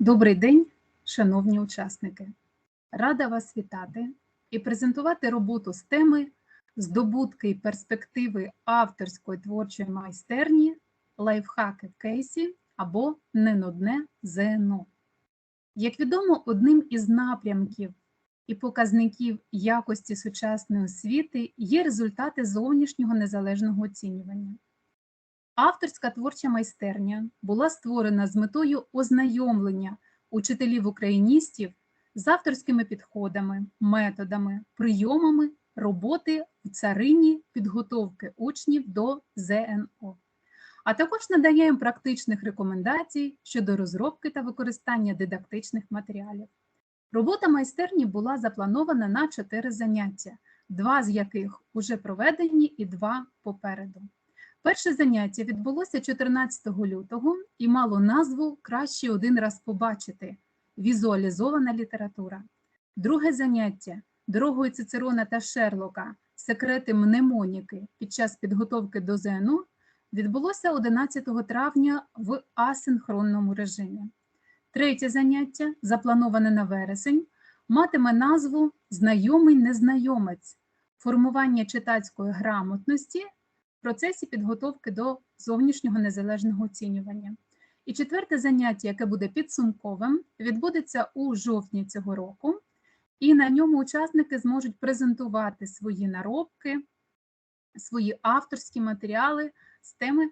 Добрий день, шановні учасники! Рада вас вітати і презентувати роботу з теми здобутки і перспективи авторської творчої майстерні, лайфхаки кейсі або ненудне ЗНО. Як відомо, одним із напрямків і показників якості сучасної освіти є результати зовнішнього незалежного оцінювання. Авторська творча майстерня була створена з метою ознайомлення учителів-україністів з авторськими підходами, методами, прийомами роботи в царині підготовки учнів до ЗНО, а також надає їм практичних рекомендацій щодо розробки та використання дидактичних матеріалів. Робота майстерні була запланована на чотири заняття, два з яких уже проведені і два попереду. Перше заняття відбулося 14 лютого і мало назву Краще один раз побачити візуалізована література. Друге заняття дорогою Цицерона та Шерлока Секрети мнемоніки під час підготовки до ЗНО відбулося 11 травня в асинхронному режимі. Третє заняття, заплановане на вересень, матиме назву Знайомий незнайомець формування читацької грамотності процесі підготовки до зовнішнього незалежного оцінювання. І четверте заняття, яке буде підсумковим, відбудеться у жовтні цього року, і на ньому учасники зможуть презентувати свої наробки, свої авторські матеріали з теми,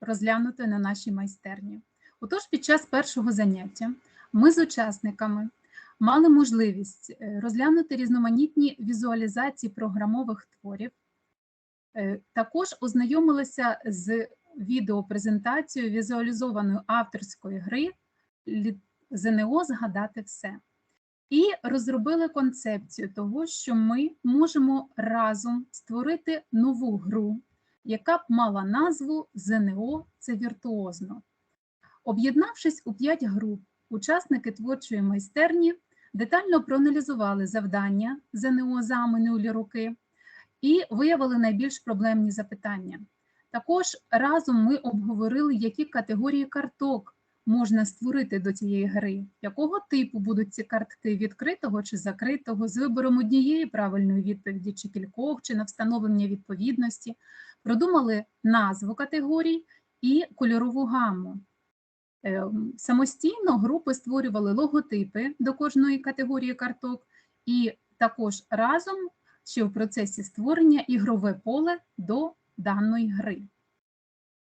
розглянутої на нашій майстерні. Отож, під час першого заняття ми з учасниками мали можливість е, розглянути різноманітні візуалізації програмових творів, також ознайомилися з відеопрезентацією візуалізованої авторської гри ЗНО Згадати все. І розробили концепцію того, що ми можемо разом створити нову гру, яка б мала назву ЗНО це віртуозно. Об'єднавшись у п'ять груп, учасники творчої майстерні детально проаналізували завдання ЗНО за минулі роки і виявили найбільш проблемні запитання. Також разом ми обговорили, які категорії карток можна створити до цієї гри, якого типу будуть ці картки відкритого чи закритого, з вибором однієї правильної відповіді чи кількох, чи на встановлення відповідності, продумали назву категорій і кольорову гаму. Е, самостійно групи створювали логотипи до кожної категорії карток, і також разом ще в процесі створення ігрове поле до даної гри.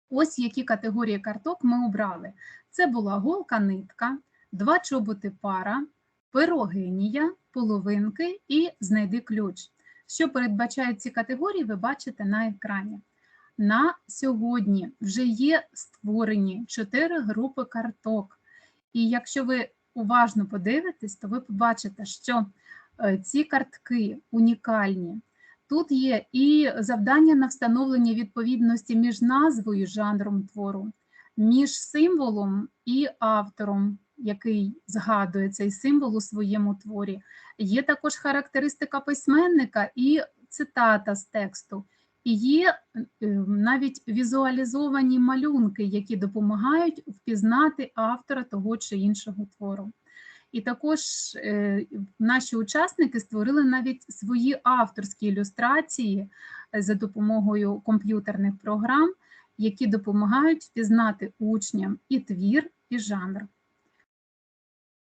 Ось які категорії карток ми обрали. Це була голка нитка, два чоботи пара, пирогинія, половинки і знайди ключ. Що передбачають ці категорії, ви бачите на екрані. На сьогодні вже є створені чотири групи карток. І якщо ви уважно подивитесь, то ви побачите, що ці картки унікальні. Тут є і завдання на встановлення відповідності між назвою жанром твору, між символом і автором, який згадує цей символ у своєму творі. Є також характеристика письменника і цитата з тексту. І є е, навіть візуалізовані малюнки, які допомагають впізнати автора того чи іншого твору. І також е, наші учасники створили навіть свої авторські ілюстрації е, за допомогою комп'ютерних програм, які допомагають впізнати учням і твір, і жанр.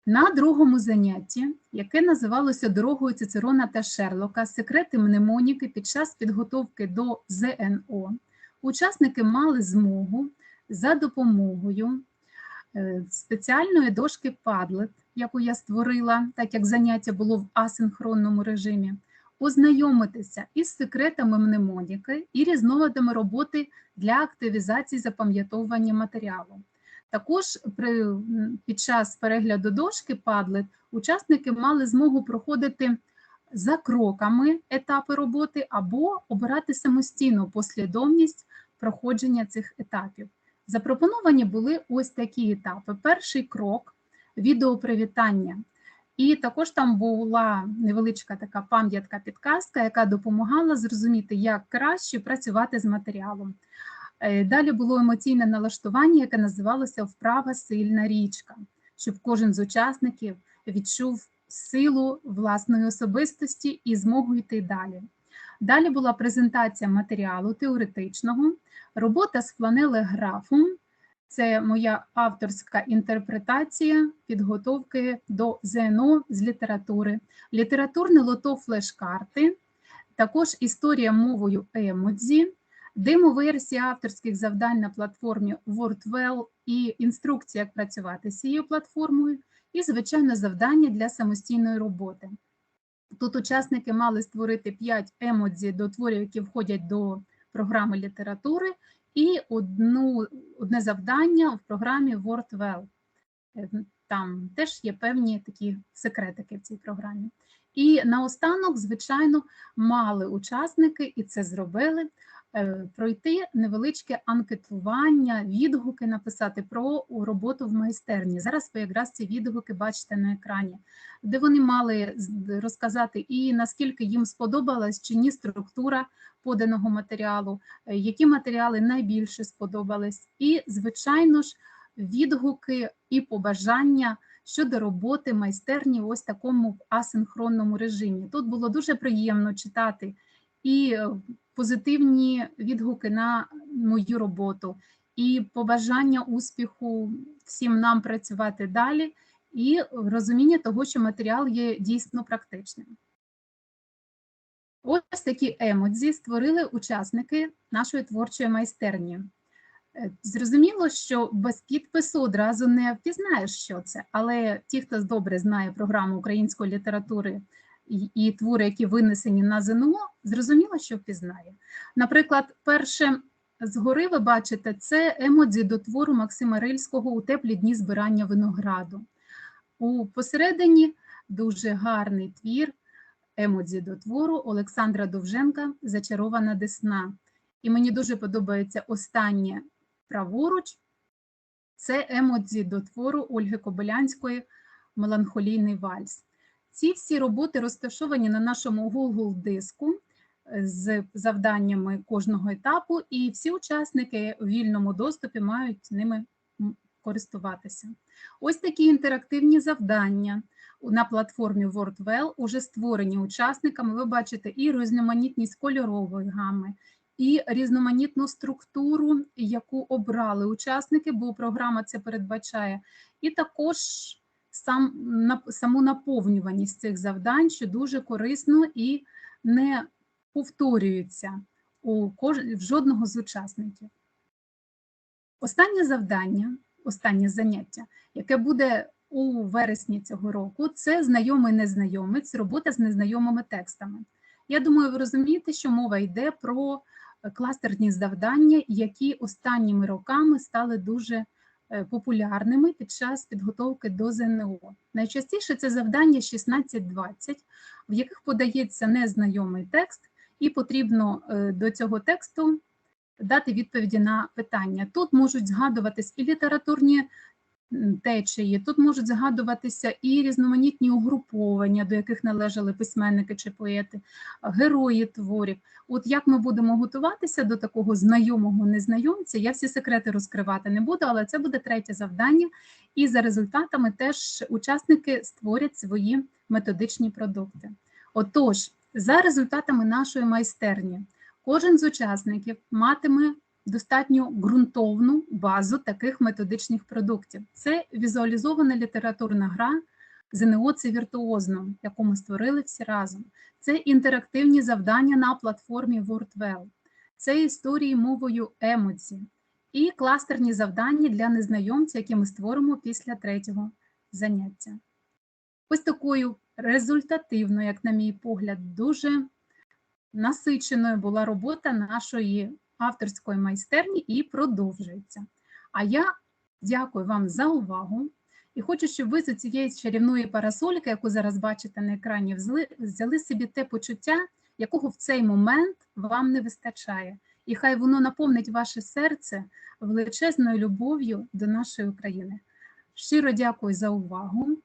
На другому занятті, яке називалося Дорогою Цицерона та Шерлока Секрети мнемоніки під час підготовки до ЗНО, учасники мали змогу за допомогою спеціальної дошки Padlet яку я створила, так як заняття було в асинхронному режимі, ознайомитися із секретами мнемоніки і різновидами роботи для активізації запам'ятовування матеріалу. Також при, під час перегляду дошки Padlet учасники мали змогу проходити за кроками етапи роботи або обирати самостійну послідовність проходження цих етапів. Запропоновані були ось такі етапи. Перший крок відеопривітання. І також там була невеличка така пам'ятка підказка, яка допомагала зрозуміти, як краще працювати з матеріалом. Е, далі було емоційне налаштування, яке називалося Вправа сильна річка. щоб кожен з учасників відчув силу власної особистості і змогу йти далі. Далі була презентація матеріалу теоретичного, робота з фланелеграфом. Це моя авторська інтерпретація підготовки до ЗНО з літератури, літературне лото флеш-карти, також історія мовою емодзі, демо-версія авторських завдань на платформі WordWell і інструкція, як працювати з цією платформою, і, звичайно, завдання для самостійної роботи. Тут учасники мали створити 5 емодзі до творів, які входять до програми літератури, і одну, одне завдання в програмі WordWell. Е, Там теж є певні такі секретики в цій програмі. І наостанок, звичайно, мали учасники, і це зробили, е, пройти невеличке анкетування, відгуки написати про роботу в майстерні. Зараз ви якраз ці відгуки бачите на екрані, де вони мали розказати і наскільки їм сподобалась чи ні структура поданого матеріалу, е, які матеріали найбільше сподобались, і, звичайно ж, відгуки і побажання щодо роботи майстерні в ось такому асинхронному режимі. Тут було дуже приємно читати і е, позитивні відгуки на мою роботу, і побажання успіху всім нам працювати далі, і розуміння того, що матеріал є дійсно практичним. Ось такі емодзі створили учасники нашої творчої майстерні. Е, зрозуміло, що без підпису одразу не впізнаєш, що це, але ті, хто добре знає програму української літератури і, і твори, які винесені на ЗНО, зрозуміло, що впізнає. Наприклад, перше згори ви бачите це емодзі до твору Максима Рильського у теплі дні збирання винограду. У посередині дуже гарний твір емодзі до твору Олександра Довженка Зачарована Десна. І мені дуже подобається останнє праворуч. Це емодзі до твору Ольги Кобилянської Меланхолійний вальс. Ці всі роботи розташовані на нашому Google диску з завданнями кожного етапу, і всі учасники у вільному доступі мають ними користуватися. Ось такі інтерактивні завдання на платформі WordWell уже створені учасниками. Ви бачите і різноманітність кольорової гами, і різноманітну структуру, яку обрали учасники, бо програма це передбачає, і також сам, саму наповнюваність цих завдань, що дуже корисно і не повторюється у кож... в жодного з учасників. Останнє завдання, останнє заняття, яке буде у вересні цього року, це знайомий незнайомець, робота з незнайомими текстами. Я думаю, ви розумієте, що мова йде про кластерні завдання, які останніми роками стали дуже е, популярними під час підготовки до ЗНО. Найчастіше це завдання 16-20, в яких подається незнайомий текст, і потрібно е, до цього тексту дати відповіді на питання. Тут можуть згадуватись і літературні течії. Тут можуть згадуватися і різноманітні угруповання, до яких належали письменники чи поети, герої творів. От як ми будемо готуватися до такого знайомого незнайомця, я всі секрети розкривати не буду, але це буде третє завдання. І за результатами теж учасники створять свої методичні продукти. Отож, за результатами нашої майстерні, кожен з учасників матиме достатньо ґрунтовну базу таких методичних продуктів. Це візуалізована літературна гра ЗНО це віртуозно, яку ми створили всі разом. Це інтерактивні завдання на платформі WordWell, це історії мовою емоцій і кластерні завдання для незнайомця, які ми створимо після третього заняття. Ось такою результативною, як на мій погляд, дуже насиченою була робота нашої авторської майстерні і продовжується. А я дякую вам за увагу і хочу, щоб ви з цієї чарівної парасольки, яку зараз бачите на екрані, взяли собі те почуття, якого в цей момент вам не вистачає. І хай воно наповнить ваше серце величезною любов'ю до нашої України. Щиро дякую за увагу.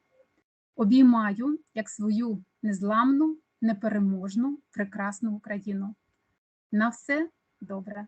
Обіймаю як свою незламну, непереможну, прекрасну Україну. На все добре.